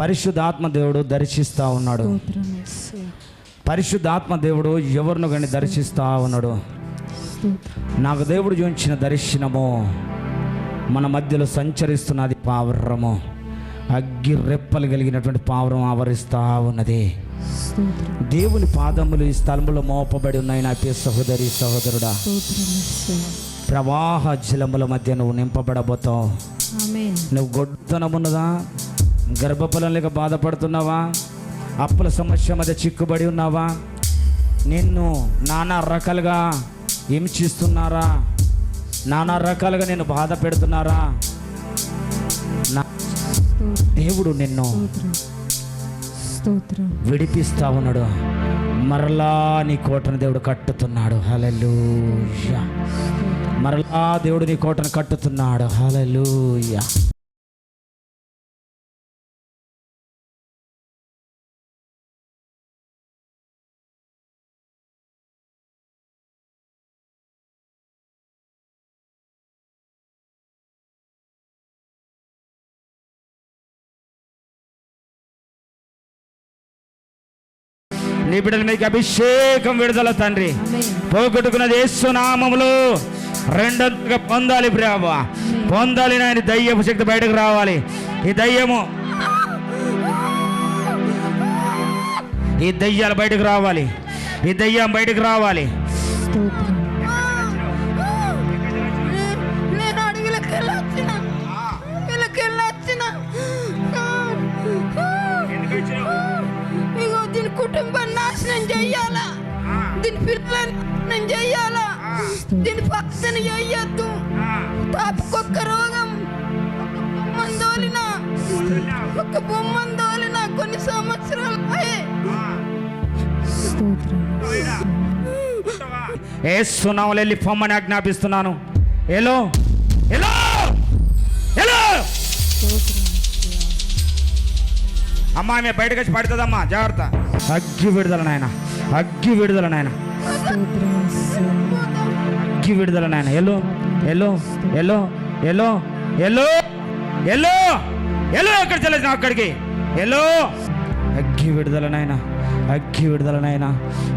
పరిశుద్ధాత్మ దేవుడు దర్శిస్తూ ఉన్నాడు. పరిశుద్ధాత్మ దేవుడు ఎవరిను కానీ దర్శిస్తూ ఉన్నాడు. నాకు దేవుడు చూపించిన దర్శనము మన మధ్యలో సంచరిస్తున్నది పావురము. అగ్గి రెప్పలు కలిగినటువంటి పావురం ఆవరిస్తూ ఉన్నది. దేవుని పాదములు ఈ స్థలములో మోపబడి ఉన్నాయి నా ప్రియ సహోదరి సహోదరుడా. ప్రవాహ జలముల మధ్య నువ్వు నింపబడబోతావు. నువ్వు గొడ్తనమున్నదా గర్భఫలం లేక బాధపడుతున్నావా? అప్పుల సమస్య మధ్య చిక్కుబడి ఉన్నావా? నిన్ను నానా రకాలుగా హింసిస్తున్నారా? నానా రకాలుగా నేను బాధ పెడుతున్నారా? నా దేవుడు నిన్ను విడిపిస్తా ఉన్నాడు మరలా నీ కోటను దేవుడు కట్టుతున్నాడు. హలలుయా మరలా దేవుడు నీ కోటను కట్టుతున్నాడు. హలలుయా నీ బిడ్డల మీకు అభిషేకం విడుదల తండ్రి. పోగొట్టుకున్నది యేసునామములో రెండంతగా పొందాలి బ్రావా పొందాలి నాయన దయ్యపు శక్తి బయటకు రావాలి. ఈ దయ్యము ఈ దయ్యాలు బయటకు రావాలి. ఈ దయ్యం బయటకు రావాలి. స్తోత్రం. నాశనం చెయ్యాలా? దీని పిల్లలని నాశనం చెయ్యాలా? దీని పక్కన చెయ్యొద్దు. తాపకొక్క రోగం బొమ్మను దోలిన ఒక బొమ్మను దోలిన కొన్ని సంవత్సరాలు ఏ స్తోత్రం వెళ్ళి పొమ్మని ఆజ్ఞాపిస్తున్నాను. ఎలో ఎలో ఎలో అమ్మా ఆమె బయటకు వచ్చి పడుతుందమ్మా. జాగ్రత్త. అగ్గి విడుదల నాయన. అగ్గి విడుదల నాయన. అగ్గి విడుదల నాయన. ఎల్లో ఎల్లో ఎల్లో ఎల్లో ఎల్లో ఎల్లో ఎల్లో ఎక్కడ చెల్లదు అక్కడికి? ఎల్లో. అగ్గి విడుదల నాయన. అగ్గి విడుదల నాయన.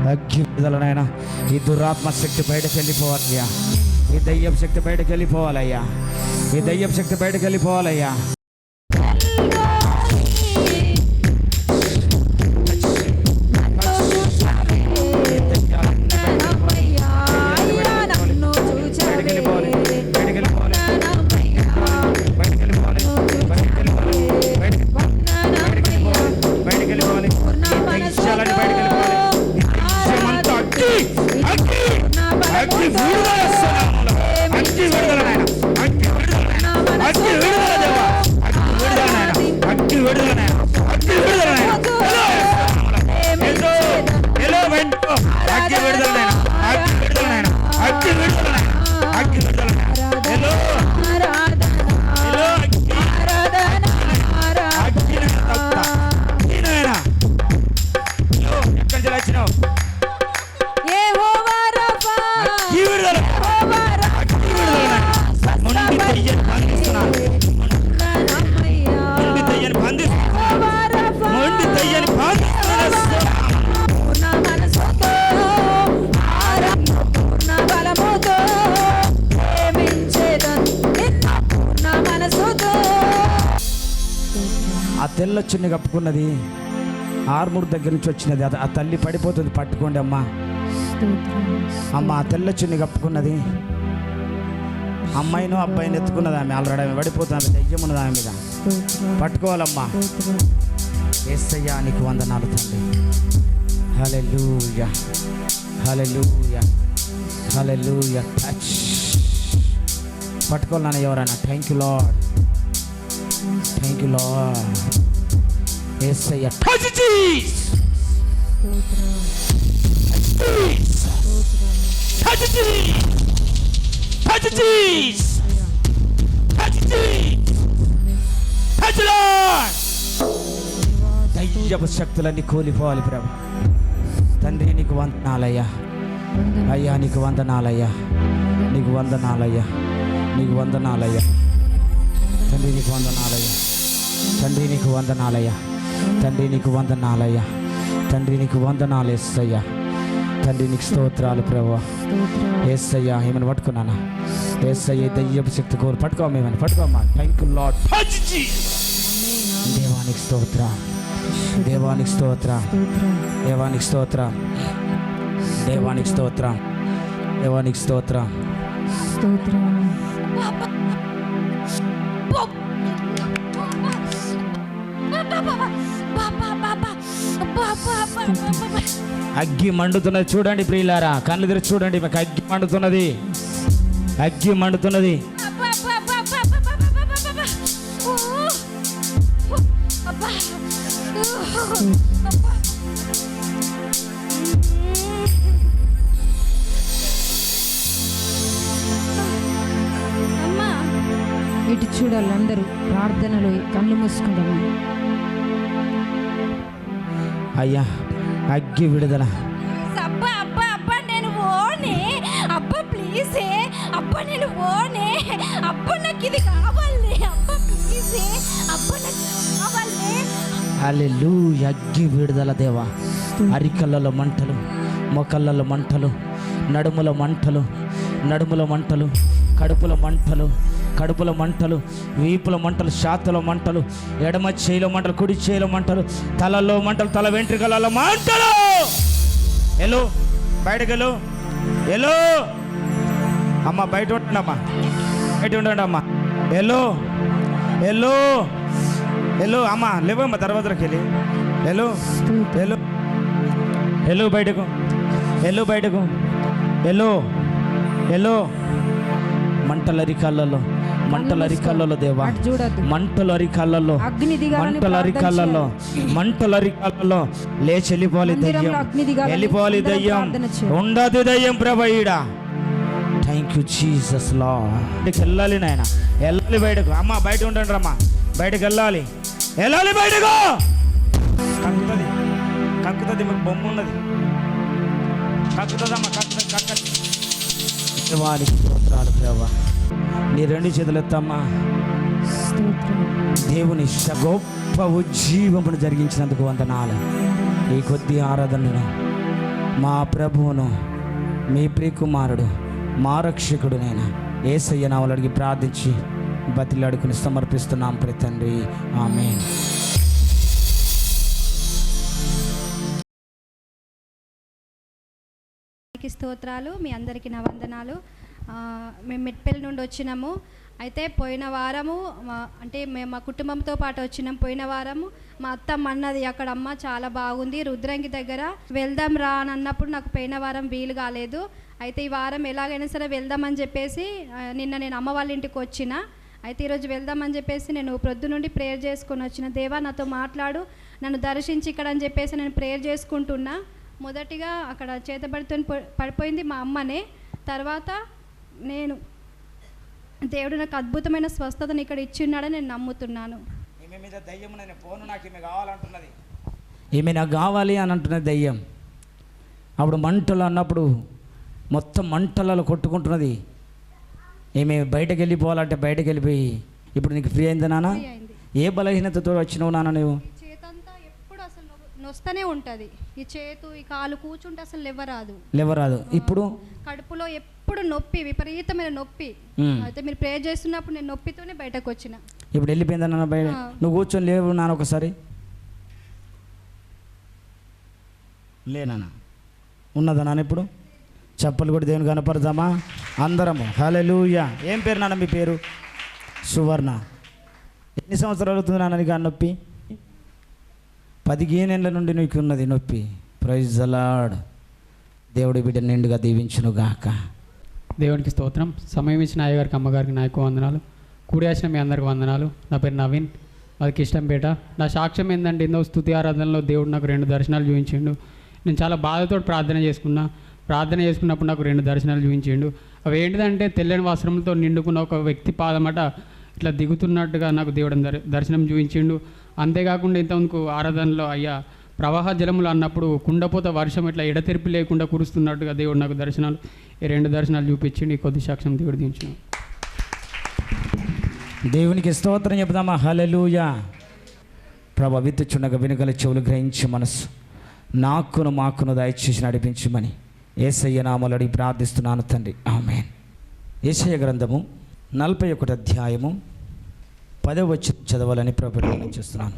అగ్గి విడుదల నాయన. ఈ దురాత్మ శక్తి బయటకు వెళ్ళిపోవాలయ్యా. ఈ దయ్యం శక్తి బయటకు వెళ్ళిపోవాలయ్యా. ఈ దయ్యం శక్తి బయటకు వెళ్ళిపోవాలయ్యా. అగ్గి అగ్గి అగ్గి విడుదల స్థలంలో. అగ్గి విడుదల నాయన అగ్గి విడుదల నాయన అగ్గి విడుదల దేవా అగ్గి విడుదల నాయన అగ్గి విడుదల నాయన అగ్గి విడుదల నాయన ఎల్లో ఎల్లో వెంటో అగ్గి విడుదల నాయన అగ్గి విడుదల నాయన అగ్గి విడుదల నాయన అగ్గి తెల్ల చున్ని కప్పుకున్నది. ఆర్మూర్ దగ్గర నుంచి వచ్చినది. అది ఆ తల్లి పడిపోతుంది. పట్టుకోండి అమ్మా. అమ్మ ఆ తెల్ల చున్ని కప్పుకున్నది. అమ్మాయిను అబ్బాయిని ఎత్తుకున్నది ఆమె. ఆల్రెడీ ఆమె పడిపోతుంది ఆమె. దయ్యం ఉన్నది ఆమె మీద. పట్టుకోవాలమ్మా. ఏసయ్యా నీకు వందనాలు తండ్రి. హల్లెలూయా. హల్లెలూయా. హల్లెలూయా. టచ్. పట్టుకోవాలని ఎవరైనా. Thank you lord thank you lord Yesayya. Touch దయ్యపు శక్తులన్నీ కూలిపోవాలి ప్రభు. తండ్రి నీకు వందనాలయ్యా. అయ్యా నీకు వందనాలయ్యా. నీకు వందనాలయ్యా. నీకు వందనాలయ్యా. తండ్రి నీకు వందనాలయ్యా. తండ్రి నీకు వందనాలయ్యా. తండ్రి నీకు వందనాలయ్యా. తండ్రి నీకు వందనాలు ఎస్సయ్యా తండ్రి నీకు స్తోత్రాలు ప్రభు. ఏసయ్యా ఏమని పట్టుకున్నానా? ఏసయ్య దయ్యపు శక్తి కోరు. పట్టుకోమా ఏమని పట్టుకోమా థ్యాంక్ యూ లాడ్ దేవానికి స్తోత్ర. దేవానికి స్తోత్ర స్తోత్రం. దేవానికి స్తోత్ర. దేవానికి స్తోత్ర. దేవానికి స్తోత్ర. స్తోత్రం. అగ్గి మండుతున్నది చూడండి ప్రియులారా. కళ్ళు తెరిచి చూడండి మీకు అగ్గి మండుతున్నది. అగ్గి మండుతున్నది. ఇటు చూడాలి అందరూ. ప్రార్థనలు కళ్ళు మూసుకుంటాము అయ్యా అగ్గి విడుదల. అబ్బా అబ్బా అబ్బా నేను ఓనే. అబ్బా ప్లీజ్ అబ్బా నేను ఓనే. అబ్బా నాకు ఇది కావాలి. అబ్బా ప్లీజ్ అబ్బా నాకు కావాలి. అల్లెలు అగ్గి విడుదల దేవా. అరికళ్ళలో మంటలు మొకళ్ళలో మంటలు నడుముల మంటలు నడుముల మంటలు కడుపుల మంటలు కడుపుల మంటలు వీపుల మంటలు షాతుల మంటలు ఎడమ చేయిలో మంటలు కుడి చేయిలో మంటలు తలలో మంటలు తల వెంట్రుకలలో మంటలు! ఎలో బయటకు ఎలో! అమ్మ బయట ఉండండి బయట ఉండండి అమ్మా ఎలో ఎలో ఎలో అమ్మ లేవమ్మ తర్వాతకి వెళ్ళి. ఎలో ఎలో ఎల్లు బయటకు. ఎల్లు బయటకు. ఎల్లు ఎల్లు మంటల అరికాళ్ళలో మంటల అరికాళ్ళలో దేవా. మంటల దిగాలని మంటల అరికాళ్ళలో మంటల అరికాళ్ళలో లేచి వెళ్ళిపోవాలి దయ్యం. వెళ్ళిపోవాలి దయ్యం. ఉండదు దయ్యం ప్రభయుడా థ్యాంక్ యూ జీసస్ లా వెళ్ళాలి నాయన. వెళ్ళాలి బయటకు. అమ్మ బయట ఉండండి రమ్మా. బయటకు వెళ్ళాలి. వెళ్ళాలి బయటకు! కక్కుతుంది. కక్కుతుంది మీకు బొమ్మ ఉన్నది. కక్కుతుందమ్మా కక్కుతుంది వారికి స్తోత్రాలు ప్రభా. నీ రెండు చేతులు ఎత్తమ్మా దేవుని గొప్ప ఉజ్జీవమును జరిగించినందుకు వందనాలు. ఈ కొద్ది ఆరాధనను మా ప్రభువును మీ ప్రియకుమారుడు మా రక్షకుడు నేను ఏసయ్య నావలడికి ప్రార్థించి బతిలాడుకుని సమర్పిస్తున్నాం ప్రి తండ్రి. ఆమె స్తోత్రాలు మీ అందరికీ నా వందనాలు. మేము మిట్పల్లి నుండి వచ్చినాము. అయితే పోయిన వారము అంటే మేము మా కుటుంబంతో పాటు వచ్చినాం పోయిన వారము. మా అత్తమ్మ అన్నది అక్కడ అమ్మ చాలా బాగుంది రుద్రంగి దగ్గర వెళ్దాం రా అని అన్నప్పుడు నాకు పోయిన వారం వీలు కాలేదు. అయితే ఈ వారం ఎలాగైనా సరే వెళ్దామని చెప్పేసి నిన్న నేను అమ్మ వాళ్ళ ఇంటికి వచ్చిన. అయితే ఈరోజు వెళ్దామని చెప్పేసి నేను ప్రొద్దు నుండి ప్రేయర్ చేసుకొని వచ్చిన. దేవా నాతో మాట్లాడు నన్ను దర్శించి ఇక్కడ అని చెప్పేసి నేను ప్రేయర్ చేసుకుంటున్నా. మొదటిగా అక్కడ చేతబడితో పడిపోయింది మా అమ్మనే. తర్వాత నేను దేవుడు నాకు అద్భుతమైన స్వస్థతను ఇక్కడ ఇచ్చిన్నాడని నేను నమ్ముతున్నాను. ఈమె మీద దయ్యం నేను ఫోన్ నాకు ఈమె కావాలంటున్నది. ఈమె నాకు కావాలి అని అంటున్నది దయ్యం. అప్పుడు మంటలు అన్నప్పుడు మొత్తం మంటలలో కొట్టుకుంటున్నది. ఈమె బయటకు వెళ్ళిపోవాలంటే బయటకు వెళ్ళిపోయి ఇప్పుడు నీకు ఫ్రీ అయింది నాన్న? ఏ బలహీనతతో వచ్చినావు నాన్న నువ్వు? అసలు నొ- నొస్తనే ఉంటుంది. ఈ చేతు ఈ కాలు కూర్చుంటే అసలు లేవరాదు. లేవరాదు. ఇప్పుడు? కడుపులో ఎప్పుడు నొప్పి విపరీతమైన నొప్పి. అయితే మీరు ప్రేయర్ చేస్తున్నప్పుడు నేను నొప్పితోనే బయటకు వచ్చిన. ఇప్పుడు వెళ్ళిపోయిందా నాన్న బయట. నువ్వు కూర్చొని లేవు నాన్న ఒకసారి. లేనా ఉన్నదా నాన్న ఇప్పుడు? చెప్పలు కూడా దేవుని కనపడదామా? అందరము. హల్లెలూయా. ఏం పేరు నాన్న మీ పేరు? సువర్ణ. ఎన్ని సంవత్సరాలు అవుతుంది నాన్న నీకు ఆ నొప్పి? పదిహేనేళ్ళ నుండి నీకు ఉన్నది నొప్పి ప్రైజ్ అలాడ్ దేవుడి బిడ్డ నిండుగా దీవించును గాక దేవునికి స్తోత్రం. సమయం ఇచ్చిన అయ్యగారికి అమ్మగారికి నాయకు వందనాలు. కూడి వచ్చిన మీ అందరికి వందనాలు. నా పేరు నవీన్. మాది కిష్టంపేట. నా సాక్ష్యం ఏంటంటే ఎన్నో స్థుతి ఆరాధనలో దేవుడు నాకు రెండు దర్శనాలు చూపించిండు. నేను చాలా బాధతో ప్రార్థన చేసుకున్నా. ప్రార్థన చేసుకున్నప్పుడు నాకు రెండు దర్శనాలు చూపించిండు. అవి ఏంటిదంటే తెల్లని వస్త్రంతో నిండుకున్న ఒక వ్యక్తి పాదమట ఇట్లా దిగుతున్నట్టుగా నాకు దేవుడు దర్- దర్శనం చూపించిండు. అంతేకాకుండా ఇంతకు ఆరాధనలో అయ్యా ప్రవాహ జలములు అన్నప్పుడు కుండపోత వర్షం ఇట్లా ఎడతెరిపి లేకుండా కురుస్తున్నట్టుగా దేవుడు నాకు దర్శనాలు ఈ రెండు దర్శనాలు చూపించండి కొద్ది సాక్ష్యం దేవుడు దించిన. దేవునికి స్తోత్రం చెప్దామా? హల్లెలూయా. ప్రభ విత్తుచుండగా వినగల చెవులు గ్రహించి మనసు నాకును మాకును దయచేసి నడిపించమని ఏసయ్య నామలు అడిగి ప్రార్థిస్తున్నాను తండ్రి. ఆమె ఏసయ్య గ్రంథము నలభై ఒకటి అధ్యాయము పదవ వచ్చి చదవాలని ప్రభుత్వం చేస్తున్నాను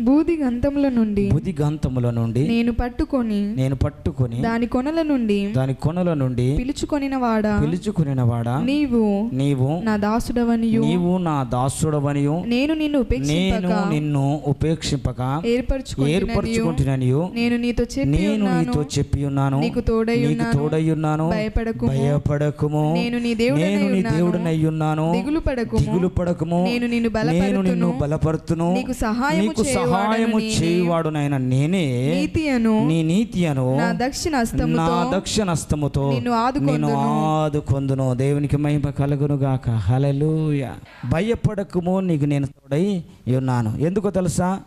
బూది గంతముల నుండి బుద్ధి గంతముల నుండి నేను పట్టుకొని నేను పట్టుకొని దాని కొనల నుండి దాని కొనల నుండి పిలుచుకొనిన వాడా? పిలుచుకుని వాడా? నీవు నీవు నా దాసుడవనియు. నీవు నా దాసుడవనియు. నేను నిన్ను నేను నిన్ను ఉపేక్షింపక ఏర్పరచుకుంటున్నానియు నేను నీతో చెప్పి నేను నీతో చెప్పి ఉన్నాను. నీకు తోడై నీకు. తోడై ఉన్నాను. భయపడకుము. భయపడకుము. నేను నీ దేవుడనై నేను నీ. దేవుడనై ఉన్నాను. దిగులు పడకుము. దిగులు పడకుము. నేను నిన్ను నేను నిన్ను బలపరుతును. బలపరుతును నీకు సహాయము చేయువాడను సహాయము నేనే. చేయువాడునైన నేనే నీతి అను నీ నీతి అను నా దక్షిణ నా హస్తముతో దక్షిణ హస్తముతో నిన్ను ఆదుకొందును. నేను ఆదుకొందును. దేవునికి మహిమ కలుగును గాక హల్లెలూయా. భయపడకుము నీకు నేను తోడై ఉన్నాను. ఎందుకో తెలుసా?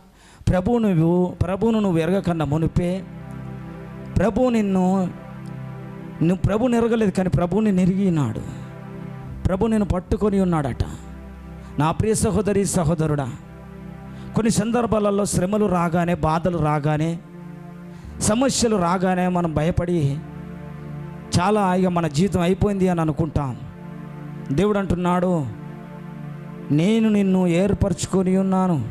ప్రభు నువ్వు ప్రభువును నువ్వు ఎరగకన్నా మునిపే. ప్రభు నిన్ను నువ్వు ప్రభుని ఎరగలేదు కానీ ప్రభుని నెరిగినాడు. ప్రభు నేను పట్టుకొని ఉన్నాడట. నా ప్రియ సహోదరి సహోదరుడా కొన్ని సందర్భాలలో శ్రమలు రాగానే బాధలు రాగానే సమస్యలు రాగానే మనం భయపడి చాలా ఇక మన జీవితం అయిపోయింది అని అనుకుంటాం. దేవుడు అంటున్నాడు నేను నిన్ను ఏర్పరచుకొని ఉన్నాను.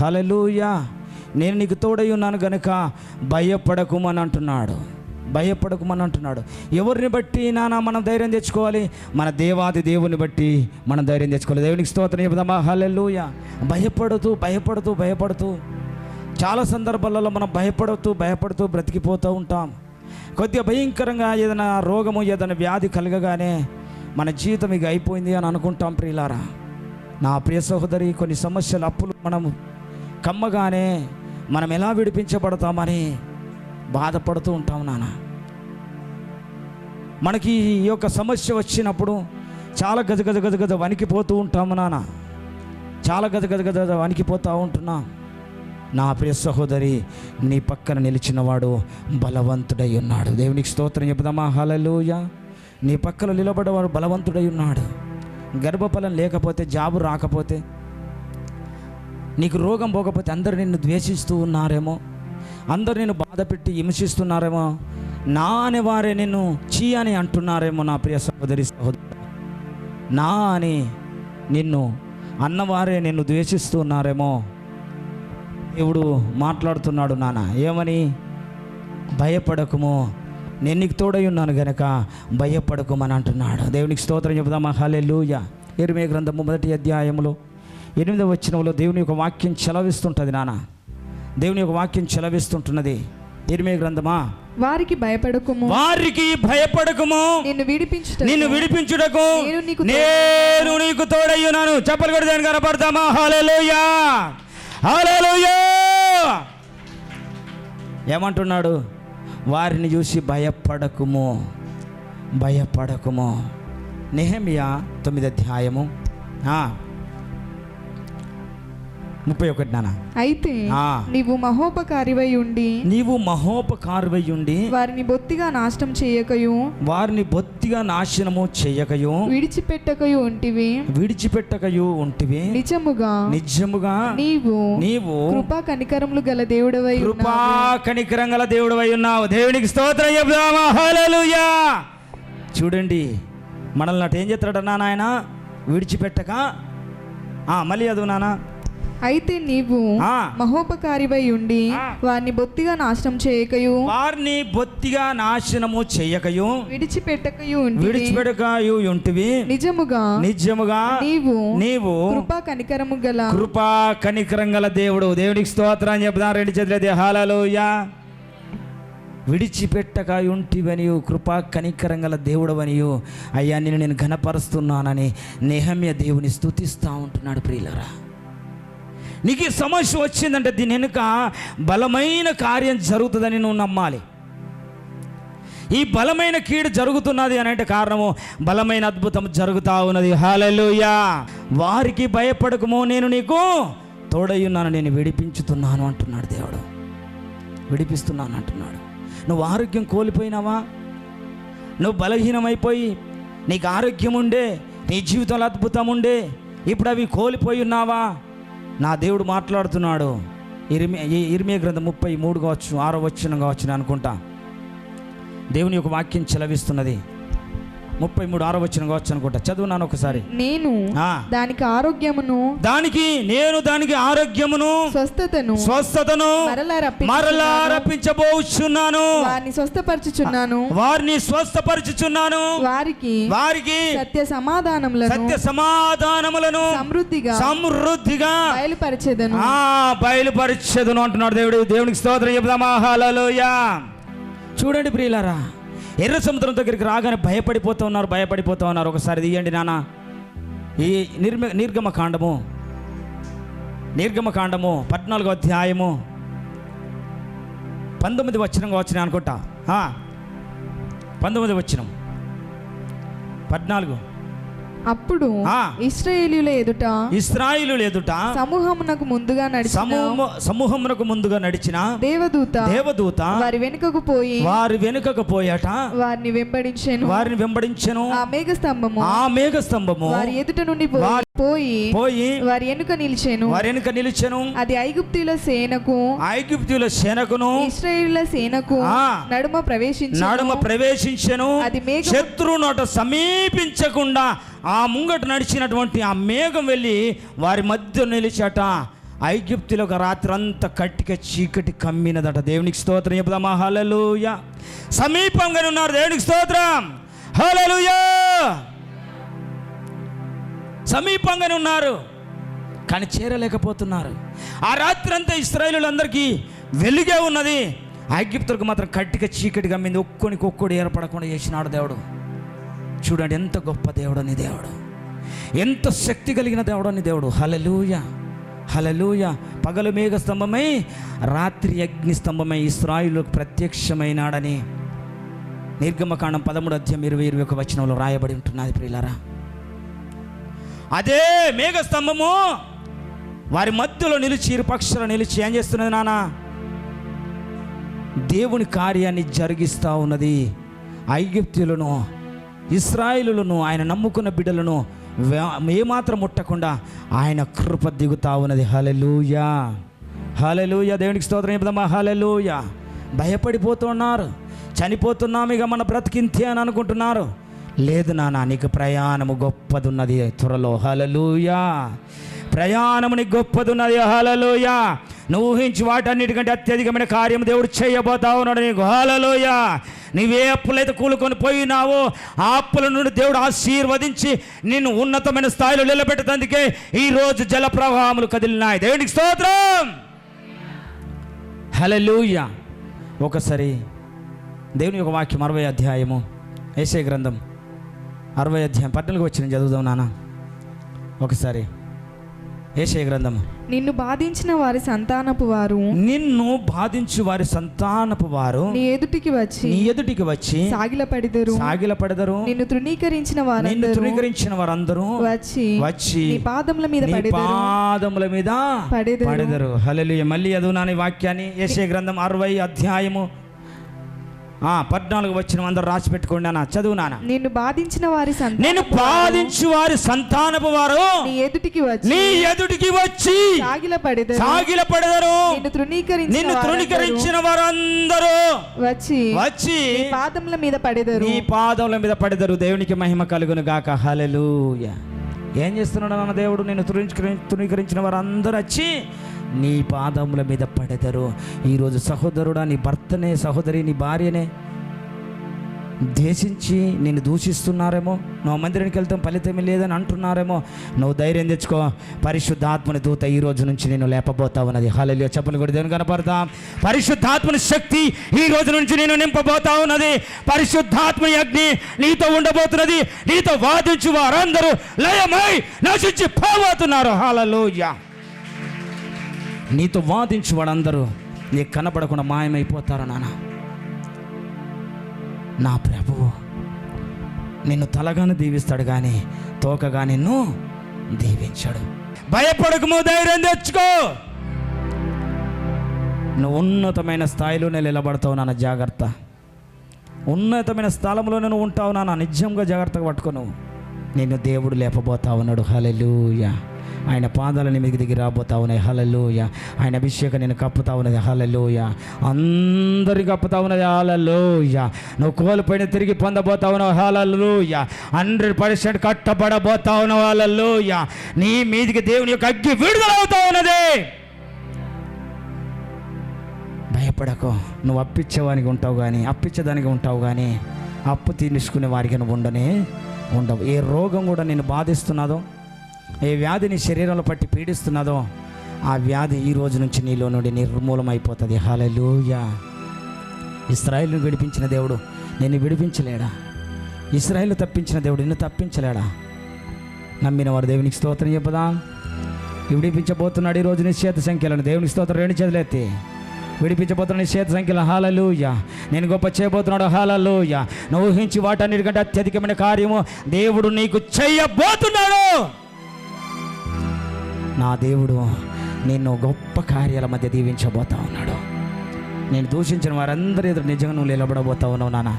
హలలుయా నేను నీకు తోడై ఉన్నాను గనుక భయపడకుమని అంటున్నాడు. భయపడకమని అంటున్నాడు. ఎవరిని బట్టి నానా మనం ధైర్యం తెచ్చుకోవాలి? మన దేవాది దేవుని బట్టి మనం ధైర్యం తెచ్చుకోవాలి. దేవునికి స్తోత్రం చెబుదామా? హలెల్లుయ. భయపడుతూ భయపడుతూ భయపడుతూ చాలా సందర్భాలలో మనం భయపడుతూ భయపడుతూ బ్రతికిపోతూ ఉంటాం. కొద్దిగా భయంకరంగా ఏదైనా రోగము ఏదైనా వ్యాధి కలగగానే మన జీవితం ఇక అయిపోయింది అని అనుకుంటాం ప్రియులారా. నా ప్రియ సహోదరి కొన్ని సమస్యలు అప్పులు మనం కమ్మగానే మనం ఎలా విడిపించబడతామని బాధపడుతూ ఉంటాం నాన్న. మనకి ఈ యొక్క సమస్య వచ్చినప్పుడు చాలా గజ గజ గజ గజ వణికిపోతూ ఉంటాము నాన్న. చాలా గజ గజ గజ గజ వణికిపోతూ ఉంటున్నాం. నా ప్రియ సహోదరి నీ పక్కన నిలిచినవాడు బలవంతుడై ఉన్నాడు. దేవునికి స్తోత్రం చెబుదామా? హలలుయ నీ పక్కన నిలబడేవాడు బలవంతుడై ఉన్నాడు. గర్భఫలం లేకపోతే జాబు రాకపోతే నీకు రోగం పోకపోతే అందరు నిన్ను ద్వేషిస్తూ ఉన్నారేమో. అందరు నేను బాధ పెట్టి హింసిస్తున్నారేమో. నా అనే వారే నిన్ను చీ అని అంటున్నారేమో నా ప్రియ సహోదరి సహోదరు నా అని నిన్ను అన్నవారే నిన్ను ద్వేషిస్తున్నారేమో. దేవుడు మాట్లాడుతున్నాడు నాన్న ఏమని? భయపడకము. నేను నీకు తోడై ఉన్నాను గనక భయపడకుమని అంటున్నాడు. దేవునికి స్తోత్రం చెబుదామా? హలే లూయ ఇరవై గ్రంథము మొదటి అధ్యాయంలో ఎనిమిదవ వచ్చినంలో దేవుని యొక్క వాక్యం చెలవిస్తుంటుంది నాన్న దేవుని యొక్క వాక్యం చెలవిస్తుంటున్నది. ఇరవై గ్రంథమా? వారికి భయపడకుము. వారికి భయపడకుము. నిన్ను విడిపించుట నిన్ను విడిపించుటకు. నేను నీకు తోడయ్యున్నాను. చెప్పలు కూడా దాన్ని కనపడతామా? హల్లెలూయా! హల్లెలూయా! ఏమంటున్నాడు? వారిని చూసి భయపడకుము. భయపడకుము. నెహమియా తొమ్మిది అధ్యాయము. ఆ, ముప్పై ఒకటి నాన్న అయితే. నీవు మహోపకారివై ఉండి నీవు మహోపకారువై ఉండి వారిని బొత్తిగా నాశనం చేయకయు. వారిని బొత్తిగా నాశనము చెయ్యకయు విడిచిపెట్టకయు ఉంటివి. విడిచిపెట్టకయు ఉంటివి. నిజముగా నిజముగా నీవు నీవు కృపా కనికరములు గల దేవుడవై కృపా కనికరం గల దేవుడు అయి ఉన్నావు. దేవునికి స్తోత్రం హల్లెలూయా! చూడండి మనల్ని అటు ఏం చేస్తాడన్నా నాయన? విడిచిపెట్టక? ఆ, మళ్ళీ చదువు నాన్న అయితే నీవు. మహోపకారివై ఉండి వారిని బొత్తిగా నాశనం చేయకయు. వారిని బొత్తిగా నాశనము చెయ్యకయు విడిచిపెట్టకయు విడిచిపెట్టకయు ఉంటివి. నిజముగా నిజముగా నీవు నీవు కృపా కనికరము గల కృపా కనికరం గల దేవుడు. దేవునికి స్తోత్రం అని చెప్తాను రెండు చేతులది హాలలోయ. విడిచిపెట్టక ఉంటివనియు కృపా కనికరం గల దేవుడవనియు. అయ్యా నేను నేను ఘనపరుస్తున్నానని నేహమ్య దేవుని స్తుతిస్తూ ఉంటున్నాడు ప్రియులరా. నీకు ఈ సమస్య వచ్చిందంటే దీని వెనుక బలమైన కార్యం జరుగుతుందని నువ్వు నమ్మాలి. ఈ బలమైన కీడు జరుగుతున్నది అనేట కారణము బలమైన అద్భుతం జరుగుతా ఉన్నది. హాలలుయా వారికి భయపడకము నేను నీకు తోడయ్యున్నాను నేను విడిపించుతున్నాను అంటున్నాడు దేవుడు. విడిపిస్తున్నాను అంటున్నాడు. నువ్వు ఆరోగ్యం కోల్పోయినావా? నువ్వు బలహీనమైపోయి నీకు ఆరోగ్యం ఉండే నీ జీవితంలో అద్భుతం ఉండే ఇప్పుడు అవి కోల్పోయి ఉన్నావా? నా దేవుడు మాట్లాడుతున్నాడు. ఇరిమి ఈ ఇరిమియ గ్రంథం ముప్పై మూడు కావచ్చు ఆరో వచ్చిన కావచ్చు అనుకుంటా. దేవుని యొక్క వాక్యం చెలవిస్తున్నది. ముప్పై మూడు ఆరో వచ్చిన కావచ్చు అనుకుంటా. చదువున్నాను ఒకసారి. నేను ఆ. దానికి ఆరోగ్యమును దానికి నేను దానికి ఆరోగ్యమును స్వస్థతను స్వస్థతను. మరలా రప్పించబోచున్నాను. వారిని స్వస్థపరచుచున్నాను. వారిని స్వస్థపరచుచున్నాను. వారికి వారికి సత్య సమాధానములను సత్య సమాధానములను సమృద్ధిగా సమృద్ధిగా బయలుపరచెదను. ఆ బయలుపరిచేదును అంటున్నాడు దేవుడు. దేవునికి స్తోత్రం చెబుదామా? హల్లెలూయా. చూడండి ప్రియులారా ఎర్ర సముద్రం దగ్గరికి రాగానే భయపడిపోతూ ఉన్నారు భయపడిపోతూ ఉన్నారు. ఒకసారి తీయండి నాన్న. ఈ నిర్మ నిర్గమ కాండము నిర్గమ కాండము పద్నాలుగో అధ్యాయము పంతొమ్మిది వచ్చిన వచ్చిన అనుకుంటా. పంతొమ్మిది వచ్చినం పద్నాలుగు. అప్పుడు ఆ. ఇస్రాయేలీయుల ఎదుట ఇస్రాయిలు ఎదుట సమూహమునకు ముందుగా నడిచిన సమూహము సమూహమునకు ముందుగా నడిచిన దేవదూత దేవదూత వారి వెనుకకు పోయి వారి వెనుకకు పోయాట. వారిని వెంబడించెను. వారిని వెంబడించెను. ఆ మేఘ స్తంభము ఆ మేఘ స్తంభము వారి ఎదుట నుండి పోయి- పోయి వారి వెనుక నిలిచెను. వారి వెనుక నిలిచెను. అది ఐగుప్తుల సేనకు ఐగుప్తుల శనకును ఇస్రాయేలుల సేనకు ఆ. నడుమ ప్రవేశించి నడుమ ప్రవేశించెను. అది శత్రు నోట సమీపించకుండా ఆ ముంగట నడిచినటువంటి ఆ మేఘం వెళ్ళి వారి మధ్య నిలిచాట ఐగుప్తులో ఒక రాత్రి అంతా కట్టిక చీకటి కమ్మినదట. దేవునికి స్తోత్రం చెబుదామా? హలలుయ సమీపంగానే ఉన్నారు. దేవునికి స్తోత్రం. హలలుయ సమీపంగానే ఉన్నారు. కానీ చేరలేకపోతున్నారు. ఆ రాత్రి అంతా ఇస్రాయేలులందరికీ వెలుగే ఉన్నది. ఐగిప్తులకు మాత్రం కట్టిక చీకటి గమ్మింది ఒక్కొనికి ఒక్కడు ఏర్పడకుండా చేసినాడు దేవుడు. చూడండి ఎంత గొప్ప దేవుడు నీ దేవుడు. ఎంత శక్తి కలిగిన దేవుడు నీ దేవుడు. హలలుయ హలలుయ పగలు మేఘ స్తంభమై రాత్రి అగ్ని స్తంభమై ఇస్రాయిలకు ప్రత్యక్షమైనాడని నిర్గమకాండం పదమూడు అధ్యాయం ఇరవై ఇరవై ఒక వచనంలో రాయబడి ఉంటున్నది ప్రియులరా. అదే మేఘ స్తంభము వారి మధ్యలో నిలిచి ఇరుపక్షులు నిలిచి ఏం చేస్తున్నది నానా? దేవుని కార్యాన్ని జరిగిస్తూ ఉన్నది. ఐగిప్తులను ఇస్రాయిలులను ఆయన నమ్ముకున్న బిడ్డలను ఏమాత్రం ముట్టకుండా ఆయన కృప దిగుతా ఉన్నది. హలెలూయా హలెలూయ దేవునికి స్తోత్రం చెప్దామా? హలెలూయ భయపడిపోతున్నారు. చనిపోతున్నాము ఇక మన బ్రతికింతే అని అనుకుంటున్నారు. లేదు నాన్న నీకు ప్రయాణము గొప్పదున్నది త్వరలో. హలలుయా ప్రయాణము నీకు గొప్పదున్నది. హలలుయా నువ్వు ఊహించి వాటన్నిటికంటే అత్యధికమైన కార్యం దేవుడు చేయబోతా ఉన్నాడు నీకు. హలలుయా నీవే అప్పులైతే కూలుకొని పోయినావో ఆ అప్పుల నుండి దేవుడు ఆశీర్వదించి నిన్ను ఉన్నతమైన స్థాయిలో నిలబెట్టేందుకే ఈ రోజు జల ప్రవాహములు కదిలినాయి. దేవునికి స్తోత్రం. హలలుయ ఒకసారి దేవుని యొక్క వాక్యం అరవై అధ్యాయము ఏసే గ్రంథం అరవై అధ్యాయం పట్టణకు వచ్చిన చదువుదాం నాన్న. ఒకసారి. ఏసే గ్రంథం నిన్ను బాధించిన వారి సంతానపు వారు నిన్ను బాధించు వారి సంతానపు వారు నీ ఎదుటికి వచ్చి నీ ఎదుటికి వచ్చి సాగిలపడిదరు. సాగిల పడదరు నిన్ను తృణీకరించిన నిన్ను వారందరూ తృణీకరించిన వారందరూ వచ్చి వచ్చి నీ పాదముల మీద పడెదరు. పాదముల మీద పడెదరు. పడెదరు. హల్లెలూయా. మళ్ళీ చదువునాని వాక్యాన్ని ఏసే గ్రంథం అరవై అధ్యాయము పద్నాలుగు వచ్చిన అందరు రాసి పెట్టుకోండి అన్న. చదువు నాన్న. నిన్ను బాధించిన వారి నేను బాధించు వారి సంతానపు వారు. నీ ఎదుటికి వచ్చి నీ ఎదుటికి వచ్చి సాగిల పడదరు. నిన్ను తృణీకరించిన నిన్ను తృణీకరించిన వారందరూ వచ్చి వచ్చి నీ పాదముల మీద పడెదరు. నీ పాదముల మీద పడదరు. దేవునికి మహిమ కలుగును గాక. హలెలూయ ఏం చేస్తున్నాడు అన్న దేవుడు? నేను తృణీకరి తృణీకరించిన వారందరూ వచ్చి నీ పాదముల మీద పడెదరు. ఈరోజు సహోదరుడా నీ భర్తనే సహోదరి నీ భార్యనే దేశించి నిన్ను దూషిస్తున్నారేమో. నువ్వు మందిరానికి వెళ్తాం ఫలితమే లేదని అంటున్నారేమో. నువ్వు ధైర్యం తెచ్చుకో. పరిశుద్ధాత్మని దూత ఈ రోజు నుంచి నేను లేపబోతా ఉన్నది. హాలలియో చెప్పని కూడా దేవుని కనపడతాం. పరిశుద్ధాత్మని శక్తి ఈ రోజు నుంచి నేను నింపబోతా ఉన్నది. పరిశుద్ధాత్మని అగ్ని నీతో ఉండబోతున్నది. నీతో వాదించు వారందరూ లయమై నశించి పోబోతున్నారు హాలలోయ నీతో వాదించు వాడందరూ నీకు కనపడకుండా మాయమైపోతారు నాన్న. నా ప్రభువు నిన్ను తలగాను దీవిస్తాడు కానీ తోకగా నిన్ను దీవించాడు. భయపడకము ధైర్యం తెచ్చుకో. నువ్వు ఉన్నతమైన స్థాయిలోనే నిలబడతావు నాన్న జాగ్రత్త. ఉన్నతమైన స్థలంలో నువ్వు ఉంటావు నాన్న నిజంగా జాగ్రత్తగా పట్టుకో నువ్వు. నేను దేవుడు లేపబోతా ఉన్నాడు. హలెలుయా ఆయన పాదాల మీకు దిగి రాబోతా ఉన్నాయి. హలలోయ ఆయన అభిషేకం నేను కప్పుతా ఉన్నది. హలలోయ అందరికి కప్పుతా ఉన్నది. హలలోయ నువ్వు కోల్పోయిన తిరిగి పొందబోతా ఉన్నావు. హలలోయ హండ్రెడ్ పర్సెంట్ కట్టబడబోతా ఉన్నావు. హలలోయ నీ మీదికి దేవుని యొక్క అగ్గి విడుదలవుతా ఉన్నది. భయపడకు. నువ్వు అప్పించేవానికి ఉంటావు కానీ అప్పిచ్చేదానికి ఉంటావు కానీ అప్పు తీర్చుకునే వారికి నువ్వు ఉండనే ఉండవు. ఏ రోగం కూడా నేను బాధిస్తున్నాదో ఏ వ్యాధి నీ శరీరంలో పట్టి పీడిస్తున్నదో ఆ వ్యాధి ఈ రోజు నుంచి నీలో నుండి నిర్మూలమైపోతుంది. హలలుయా ఇస్రాయిల్ను విడిపించిన దేవుడు నిన్ను విడిపించలేడా? ఇస్రాయిల్ తప్పించిన దేవుడు నిన్ను తప్పించలేడా? నమ్మిన వారు దేవునికి స్తోత్రం చెప్పదా. విడిపించబోతున్నాడు ఈ నిశ్చేత సంఖ్యలను. దేవునికి స్తోత్రం రెండు చేతులెత్తి విడిపించబోతున్న నిశ్చేత సంఖ్యలో. హాలలుయ నేను గొప్ప చేయబోతున్నాడు. హాలలుయ నువ్వు ఊహించి వాటన్నిటికంటే అత్యధికమైన కార్యము దేవుడు నీకు చెయ్యబోతున్నాడు నా దేవుడు నిన్ను గొప్ప కార్యాల మధ్య దీవించబోతా ఉన్నాడు. నేను దూషించిన వారందరి ఎదురు నిజంగా నువ్వు నిలబడబోతా ఉన్నావు నానా